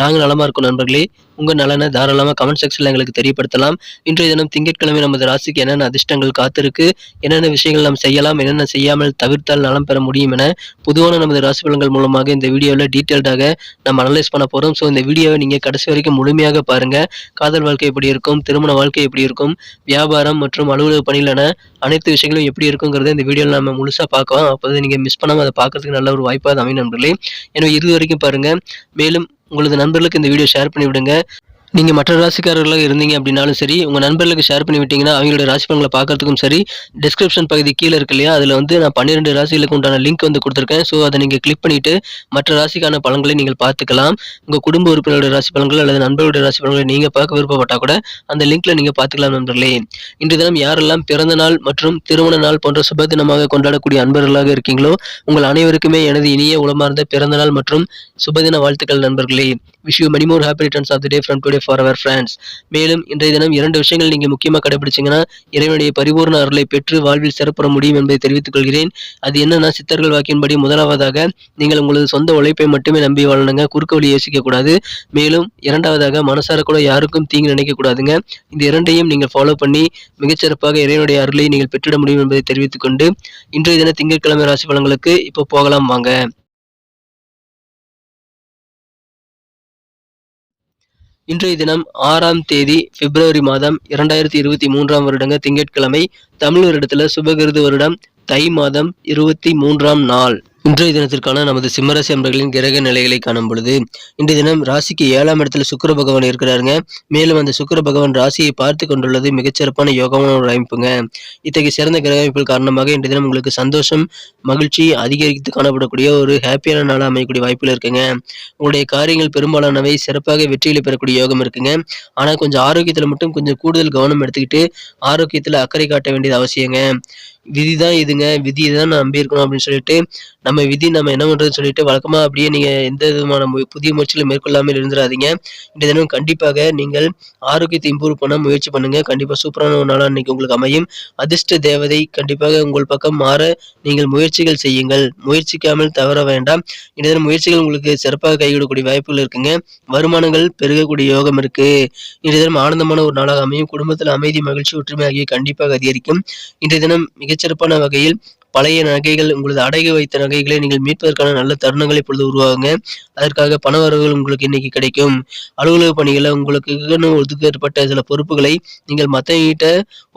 நாங்கள் நலமா இருக்கோம் நண்பர்களே. உங்க நலனை தாராளமாக கமெண்ட் செக்ஷன்ல எங்களுக்கு தெரியப்படுத்தலாம். இன்றைய தினம் திங்கட்கிழமை நமது ராசிக்கு என்னென்ன அதிர்ஷ்டங்கள் காத்திருக்கு என்னென்ன விஷயங்கள் நாம் செய்யலாம் என்னென்ன செய்யாமல் தவிர்த்தால் நலம் பெற முடியும் என பொதுவான நமது ராசி பலன்கள் மூலமாக இந்த வீடியோவில் டீட்டெயில்டாக நம்ம அனலைஸ் பண்ண போறோம். ஸோ இந்த வீடியோவை நீங்க கடைசி வரைக்கும் முழுமையாக பாருங்க. காதல் வாழ்க்கை எப்படி இருக்கும் திருமண வாழ்க்கை எப்படி இருக்கும் வியாபாரம் மற்றும் அலுவலக பணிகள் என அனைத்து விஷயங்களும் எப்படி இருக்குங்கிறத இந்த வீடியோவில் நம்ம முழுசாக பார்க்கலாம். அப்போது நீங்கள் மிஸ் பண்ணாமல் அதை பார்க்கறதுக்கு நல்ல ஒரு வாய்ப்பாக அது அமையும் நண்பர்களே. எனவே இது வரைக்கும் பாருங்க. மேலும் உங்களது நண்பர்களுக்கு இந்த வீடியோ ஷேர் பண்ணி விடுங்க நீங்கள் மற்ற ராசிக்காரர்களாக இருந்தீங்க அப்படின்னாலும் சரி உங்கள் நண்பர்களுக்கு ஷேர் பண்ணி விட்டீங்கன்னா அவங்களோட ராசி பலன்களை பார்க்கறதுக்கும் சரி டிஸ்கிரிப்ஷன் பகுதி கீழே இருக்கு இல்லையா? அதில் வந்து நான் பன்னிரெண்டு ராசிகளுக்கு உண்டான லிங்க் வந்து கொடுத்துருக்கேன். ஸோ அதை நீங்கள் கிளிக் பண்ணிவிட்டு மற்ற ராசிக்கான பலன்களை நீங்கள் பார்த்துக்கலாம். உங்கள் குடும்ப உறுப்பினரோட ராசி பலன்கள் அல்லது நண்பர்களுடைய ராசி பலன்களை நீங்கள் பார்க்க விருப்பப்பட்டால் கூட அந்த லிங்க்கில் நீங்கள் பார்த்துக்கலாம் நண்பர்களே. இன்று தினம் யாரெல்லாம் பிறந்த நாள் மற்றும் திருமண நாள் போன்ற சுப தினமாக கொண்டாடக்கூடிய அன்பர்களாக இருக்கீங்களோ உங்கள் அனைவருக்குமே எனது இனிய உளமார்ந்த பிறந்த நாள் மற்றும் சுபதின வாழ்த்துக்கள் நண்பர்களே. Wish you more happy returns of the day from today for our friends மேலும் இன்றைய தினம் இரண்டு விஷயங்கள் நீங்கள் முக்கியமாக கடைபிடிச்சீங்கன்னா இறைவனுடைய பரிபூர்ண அருளை பெற்று வாழ்வில் சிறப்புற முடியும் என்பதை தெரிவித்துக் கொள்கிறேன். அது என்னன்னா சித்தர்கள் வாக்கின்படி முதலாவதாக நீங்கள் உங்களது சொந்த உழைப்பை மட்டுமே நம்பி வாழணுங்க. குறுக்க வழி யோசிக்க கூடாது. மேலும் இரண்டாவதாக மனசார கூட யாருக்கும் தீங்கு நினைக்கக்கூடாதுங்க இந்த இரண்டையும் நீங்கள் ஃபாலோ பண்ணி மிகச்சிறப்பாக இறைவனுடைய அருளை நீங்கள் பெற்றிட முடியும் என்பதை தெரிவித்துக் கொண்டு இன்றைய தின திங்கட்கிழமை ராசி பலன்களுக்கு இப்போ போகலாம் வாங்க. இன்றைய தினம் ஆறாம் தேதி பிப்ரவரி மாதம் இரண்டாயிரத்தி இருபத்தி மூன்றாம் வருடங்க திங்கட்கிழமை தமிழ் வருடத்துல சுபகிருது வருடம் தை மாதம் இருபத்தி மூன்றாம் நாள். இன்றைய தினத்திற்கான நமது சிம்மராசி அன்பர்களின் கிரக நிலைகளை காணும் பொழுது இன்றைய தினம் ராசிக்கு ஏழாம் இடத்துல சுக்கிர பகவான் இருக்கிறாருங்க. மேலும் அந்த சுக்கர பகவான் ராசியை பார்த்து கொண்டுள்ளது மிகச்சிறப்பான யோகமான ஒரு அமைப்புங்க. இத்தகைய சிறந்த கிரக அமைப்புகள் காரணமாக இன்றைய தினம் உங்களுக்கு சந்தோஷம் மகிழ்ச்சி அதிகரித்து காணப்படக்கூடிய ஒரு ஹாப்பியான நாளாக அமையக்கூடிய வாய்ப்புகள் இருக்குங்க. உங்களுடைய காரியங்கள் பெரும்பாலானவை சிறப்பாக வெற்றியில் பெறக்கூடிய யோகம் இருக்குங்க. ஆனால் கொஞ்சம் ஆரோக்கியத்தில் மட்டும் கொஞ்சம் கூடுதல் கவனம் எடுத்துக்கிட்டு ஆரோக்கியத்தில் அக்கறை காட்ட வேண்டியது அவசியங்க. விதி தான் இதுங்க. விதி தான் நான் நம்பி இருக்கணும் அப்படின்னு சொல்லிட்டு நம்ம விதி நம்ம என்ன பண்ணுறதுன்னு சொல்லிட்டு வழக்கமாக அப்படியே நீங்கள் எந்த விதமான மு- புதிய முயற்சிகளை மேற்கொள்ளாமல் இருந்துடாதீங்க இந்த தினம் கண்டிப்பாக நீங்கள் ஆரோக்கியத்தை இம்ப்ரூவ் பண்ண முயற்சி பண்ணுங்கள் கண்டிப்பாக சூப்பரான ஒரு நாளாக இன்றைக்கி உங்களுக்கு அமையும். அதிர்ஷ்ட தேவதை கண்டிப்பாக உங்கள் பக்கம் மாற நீங்கள் முயற்சிகள் செய்யுங்கள். முயற்சிக்காமல் தவற வேண்டாம். இந்த தினம் முயற்சிகள் உங்களுக்கு சிறப்பாக கைவிடக்கூடிய வாய்ப்புகள் இருக்குங்க. வருமானங்கள் பெருகக்கூடிய யோகம் இருக்கு. இன்றைய தினம் ஆனந்தமான ஒரு நாளாக அமையும். குடும்பத்தில் அமைதி மகிழ்ச்சி ஒற்றுமை ஆகிய கண்டிப்பாக அதிகரிக்கும். இன்றைய தினம் மிக மிகச்சிறப்பான வகையில் பழைய நகைகள் உங்களது அடகு வைத்த நகைகளை நீங்கள் மீட்பதற்கான நல்ல தருணங்கள் இப்பொழுது உருவாகுங்க. அதற்காக பண வரவுகள் உங்களுக்கு இன்னைக்கு கிடைக்கும். அலுவலக பணிகளை உங்களுக்கு ஒதுக்கப்பட்ட சில பொறுப்புகளை நீங்கள் மற்றவங்கிட்ட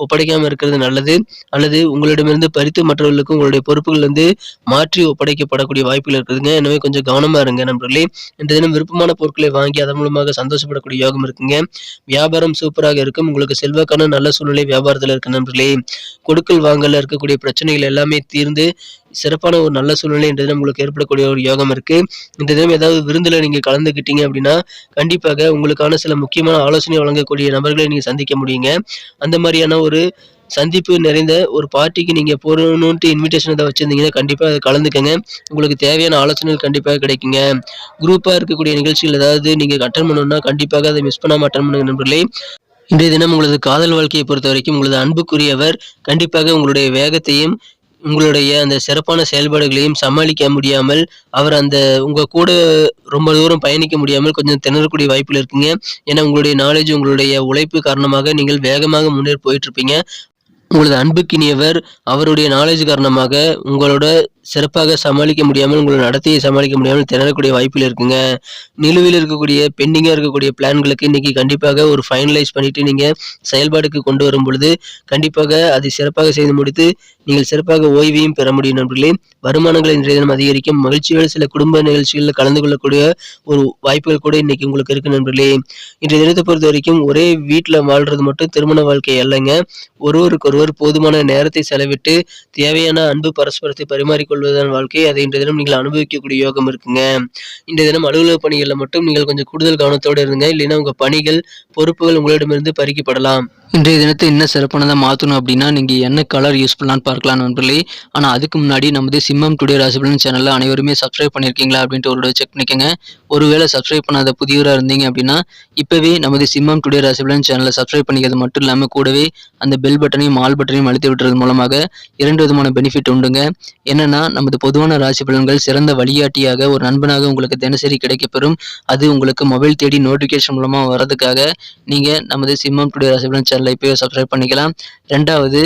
ஒப்படைக்காமல் இருக்கிறது நல்லது. அல்லது உங்களிடமிருந்து பறித்து மற்றவர்களுக்கு உங்களுடைய பொறுப்புகள் வந்து மாற்றி ஒப்படைக்கப்படக்கூடிய வாய்ப்புகள் இருக்குதுங்க. எனவே கொஞ்சம் கவனமா இருங்க நண்பர்களே. இன்றைய தினம் விருப்பமான பொருட்களை வாங்கி அதன் மூலமாக சந்தோஷப்படக்கூடிய யோகம் இருக்குங்க. வியாபாரம் சூப்பராக இருக்கும். உங்களுக்கு செல்வாக்கான நல்ல சூழ்நிலை வியாபாரத்தில் இருக்கு நண்பர்களே. கொடுக்கல் வாங்கல இருக்கக்கூடிய பிரச்சனைகள் எல்லாமே தீர்ந்து சிறப்பான ஒரு நல்ல சூழ்நிலை இன்றைய தினம் உங்களுக்கு ஏற்படக்கூடிய ஒரு யோகம் இருக்கு. இந்த தினம் ஏதாவது விருந்தில் நீங்க கலந்துக்கிட்டீங்க அப்படின்னா கண்டிப்பாக உங்களுக்கான சில முக்கியமான ஆலோசனை வழங்கக்கூடிய நபர்களை நீங்க சந்திக்க முடியுங்க. அந்த மாதிரியான ஒரு சந்திப்பு நிறைந்த ஒரு பார்ட்டிக்கு நீங்க போகணுன்ட்டு இன்விடேஷன் ஏதாவது வச்சிருந்தீங்கன்னா கண்டிப்பாக அதை கலந்துக்கங்க. உங்களுக்கு தேவையான ஆலோசனைகள் கண்டிப்பாக கிடைக்குங்க. குரூப்பா இருக்கக்கூடிய நிகழ்ச்சிகள் ஏதாவது நீங்க அட்டன் பண்ணணும்னா கண்டிப்பாக அதை மிஸ் பண்ணாம அட்டன் பண்ணுங்க நண்பர்களே. இன்றைய தினம் உங்களது காதல் வாழ்க்கையை பொறுத்த வரைக்கும் உங்களது அன்புக்குரியவர் கண்டிப்பாக உங்களுடைய வேகத்தையும் உங்களுடைய அந்த சிறப்பான செயல்பாடுகளையும் சமாளிக்க முடியாமல் அவர் அந்த உங்க கூட ரொம்ப தூரம் பயணிக்க முடியாமல் கொஞ்சம் திணறக்கூடிய வாய்ப்பில் இருக்குங்க. ஏன்னா உங்களுடைய நாலேஜ் உங்களுடைய உழைப்பு காரணமாக நீங்கள் வேகமாக முன்னேறி போயிட்டு இருப்பீங்க உங்களது அன்புக்கினியவர் அவருடைய நாலேஜ் காரணமாக உங்களோட சிறப்பாக சமாளிக்க முடியாமல் உங்களோட நடத்தையை சமாளிக்க முடியாமல் திணறக்கூடிய வாய்ப்பில் இருக்குங்க. நிலுவையில் இருக்கக்கூடிய பெண்டிங்காக இருக்கக்கூடிய பிளான்களுக்கு இன்னைக்கு கண்டிப்பாக ஒரு ஃபைனலைஸ் பண்ணிட்டு நீங்க செயல்பாடுக்கு கொண்டு வரும் பொழுது கண்டிப்பாக அதை சிறப்பாக செய்து முடித்து நீங்கள் சிறப்பாக ஓய்வையும் பெற முடியும் நண்பர்களே. வருமானங்களை இன்றைய தினம் அதிகரிக்கும் மகிழ்ச்சியோடு சில குடும்ப நிகழ்ச்சிகளில் கலந்து கொள்ளக்கூடிய ஒரு வாய்ப்புகள் கூட இன்னைக்கு உங்களுக்கு இருக்கு நண்பர்களே. இன்றைய தினத்தை பொறுத்த வரைக்கும் ஒரே வீட்டில் வாழ்றது மட்டும் திருமண வாழ்க்கை அல்லங்க. ஒருவருக்கொருவர் போதுமான நேரத்தை செலவிட்டு தேவையான அன்பு பரஸ்பரத்தை பரிமாறிக்கொள்ள வாழ்வதுதான் வாழ்க்கை. அதை இன்றைய தினம் நீங்கள் அனுபவிக்கக்கூடிய யோகம் இருக்குங்க. இன்றைய தினம் அலுவலக பணிகளில் மட்டும் நீங்கள் கொஞ்சம் கூடுதல் கவனத்தோடு இருங்க. இல்லைன்னா உங்கள் பணிகள் பொறுப்புகள் உங்களிடமிருந்து பறிக்கப்படலாம். இன்றைய தினத்தை என்ன சிறப்பானதாக மாற்றணும் அப்படின்னா நீங்கள் என்ன கலர் யூஸ் பண்ணலான்னு பார்க்கலாம் நண்பர்களே. ஆனால் அதுக்கு முன்னாடி நமது சிம்மம் டுடே ராசிபலன் சேனலில் அனைவருமே சப்ஸ்கிரைப் பண்ணியிருக்கீங்களா அப்படின்ட்டு ஒரு செக் பண்ணிக்கோங்க. ஒருவேளை சப்ஸ்கிரைப் பண்ணாத புதியவராக இருந்தீங்க அப்படின்னா இப்போவே நமது சிம்மம் டுடே ராசிபலன் சேனலை சப்ஸ்கிரைப் பண்ணிக்கிறது மட்டும் இல்லாமல் கூடவே அந்த பெல் பட்டனையும் ஆல் பட்டனையும் அழுத்தி விட்டுறது மூலமாக இரண்டு விதமான பெனிஃபிட் உண்டுங்க. என்னென்னா நமது பொதுவான ராசி பலன்கள். சிறந்த வழிகாட்டியாக ஒரு நண்பனாக உங்களுக்கு தினசரி கிடைக்கப்பெறும். அது உங்களுக்கு மொபைல் தேடி நோட்டிஃபிகேஷன் மூலமாக வர்றதுக்காக நீங்கள் நமது சிம்மம் டுடே ராசிபலன் சேனலை இப்போ சப்ஸ்கிரைப் பண்ணிக்கலாம். ரெண்டாவது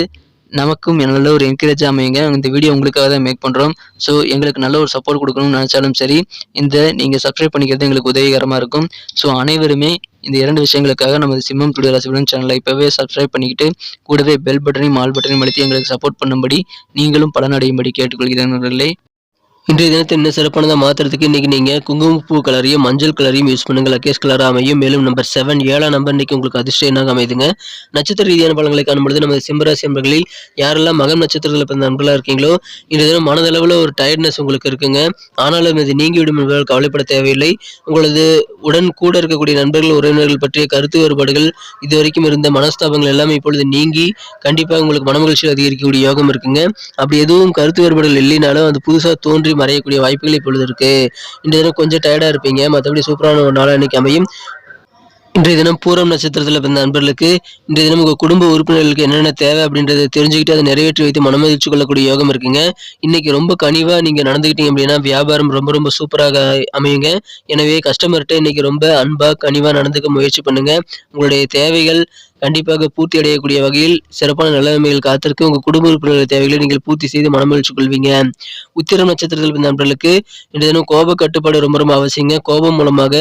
நமக்கும் நல்ல ஒரு என்கரேஜ் அமையுங்க. இந்த வீடியோ உங்களுக்காக தான் மேக் பண்ணுறோம் ஸோ எங்களுக்கு நல்ல ஒரு சப்போர்ட் கொடுக்கணும்னு நினச்சாலும் சரி இந்த நீங்கள் சப்ஸ்கிரைப் பண்ணிக்கிறது எங்களுக்கு உதவிகரமாக இருக்கும். ஸோ அனைவருமே இந்த இரண்டு விஷயங்களுக்காக நமது சிம்மம் டுடே ராசிபலன் சேனலை இப்போவே சப்ஸ்கிரைப் பண்ணிக்கிட்டு கூடவே பெல் பட்டனையும் ஆல் பட்டனையும் அழுத்தி எங்களுக்கு சப்போர்ட் பண்ணும்படி நீங்களும் பலனடையும்படி கேட்டுக்கொள்கிறேன் நண்பர்களே. இன்றைய தினத்தை இன்னும் சிறப்பானதாக மாற்றுறதுக்கு இன்றைக்கி நீங்கள் குங்குமப்பூ கலரையும் மஞ்சள் கலரையும் யூஸ் பண்ணுங்கள் லக்கேஸ் கலராக அமையும். மேலும் நம்பர் செவன் ஏழாம் நம்பர் இன்றைக்கி உங்களுக்கு அதிர்ஷ்டம் என்னாக அமைதுங்க. நட்சத்திர ரீதியான பலன்களை காணும்பொழுது நமது சிம்மராசி நண்பர்களில் யாரெல்லாம் மகம் நட்சத்திரத்தில் பிறந்த நண்பர்களாக இருக்கீங்களோ இன்றைய தினம் மனதளவில் ஒரு டயர்ட்னஸ் உங்களுக்கு இருக்குங்க. ஆனாலும் இது நீங்கிவிடும் என்பதால் கவலைப்பட தேவையில்லை. உங்களது உடன் கூட இருக்கக்கூடிய நண்பர்கள் உறவினர்கள் பற்றிய கருத்து வேறுபாடுகள் இதுவரைக்கும் இருந்த மனஸ்தாபங்கள் எல்லாமே இப்பொழுது நீங்கி கண்டிப்பாக உங்களுக்கு மனமகிழ்ச்சி அதிகரிக்கக்கூடிய யோகம் இருக்குங்க. அப்படி எதுவும் கருத்து வேறுபாடுகள் இல்லைனாலும் அது புதுசாக தோன்றி மறையக்கூடிய வாய்ப்புகள் இப்பொழுது இருக்கு. இன்றைய தினம் கொஞ்சம் டயர்டா இருப்பீங்க. மற்றபடி சூப்பரான ஒரு நாள் இன்னைக்கு அமையும். இன்றைய தினம் பூரம் நட்சத்திரத்தில் பிறந்த நண்பர்களுக்கு இன்றைய தினம் உங்கள் குடும்ப உறுப்பினர்களுக்கு என்னென்ன தேவை அப்படின்றத தெரிஞ்சுக்கிட்டு அதை நிறைவேற்றி வைத்து மனமதிச்சு கொள்ளக்கூடிய யோகம் இருக்குங்க. இன்னைக்கு ரொம்ப கனிவாக நீங்கள் நடந்துக்கிட்டீங்க அப்படின்னா வியாபாரம் ரொம்ப ரொம்ப சூப்பராக அமையுங்க. எனவே கஸ்டமர்கிட்ட இன்னைக்கு ரொம்ப அன்பாக கனிவாக நடந்துக்க முயற்சி பண்ணுங்க. உங்களுடைய தேவைகள் கண்டிப்பாக பூர்த்தி அடையக்கூடிய வகையில் சிறப்பான நிலைமைகள் காத்திருக்கு உங்கள் குடும்ப உறுப்பினர்கள் தேவைகளை நீங்கள் பூர்த்தி செய்து மனமகிழ்ச்சி கொள்வீங்க. உத்திரம் நட்சத்திரத்தில் பிறந்த நண்பர்களுக்கு இன்றைய தினம் கோப கட்டுப்பாடு ரொம்ப ரொம்ப அவசியங்க. கோபம் மூலமாக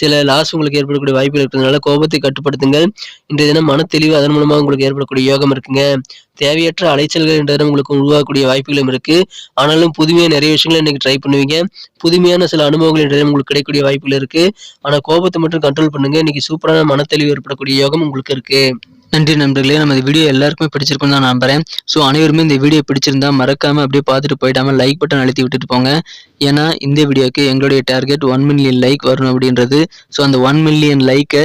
சில லாஸ் உங்களுக்கு ஏற்படக்கூடிய வாய்ப்புகள் இருக்கிறதுனால கோபத்தை கட்டுப்படுத்துங்கள். இன்றைய தினம் மன தெளிவு அதன் மூலமாக உங்களுக்கு ஏற்படக்கூடிய யோகம் இருக்குங்க. தேவையற்ற அலைச்சல்கள் என்ற உங்களுக்கு உருவாகக்கூடிய வாய்ப்புகளும் இருக்கு. ஆனாலும் புதுமையாக நிறைய விஷயங்களை இன்னைக்கு ட்ரை பண்ணுவீங்க. புதுமையான சில அனுபவங்கள் இன்றைய உங்களுக்கு கிடைக்கக்கூடிய வாய்ப்புகள் இருக்கு. ஆனால் கோபத்தை மட்டும் கண்ட்ரோல் பண்ணுங்க. இன்னைக்கு சூப்பரான மனத்தெளிவு ஏற்படக்கூடிய யோகம் உங்களுக்கு இருக்கு. நன்றி நண்பர்களே. நம்ம இந்த வீடியோ எல்லாருக்குமே பிடிச்சிருக்கும் தான் நம்புறேன். ஸோ அனைவருமே இந்த வீடியோ பிடிச்சிருந்தா மறக்காம அப்படியே பார்த்துட்டு போயிடாம லைக் பட்டன் அழுத்தி விட்டுட்டு போங்க. ஏன்னா இந்த வீடியோக்கு எங்களுடைய டார்கெட் ஒன் மில்லியன் லைக் வரணும் அப்படின்றது. ஸோ அந்த ஒன் மில்லியன் லைக்கை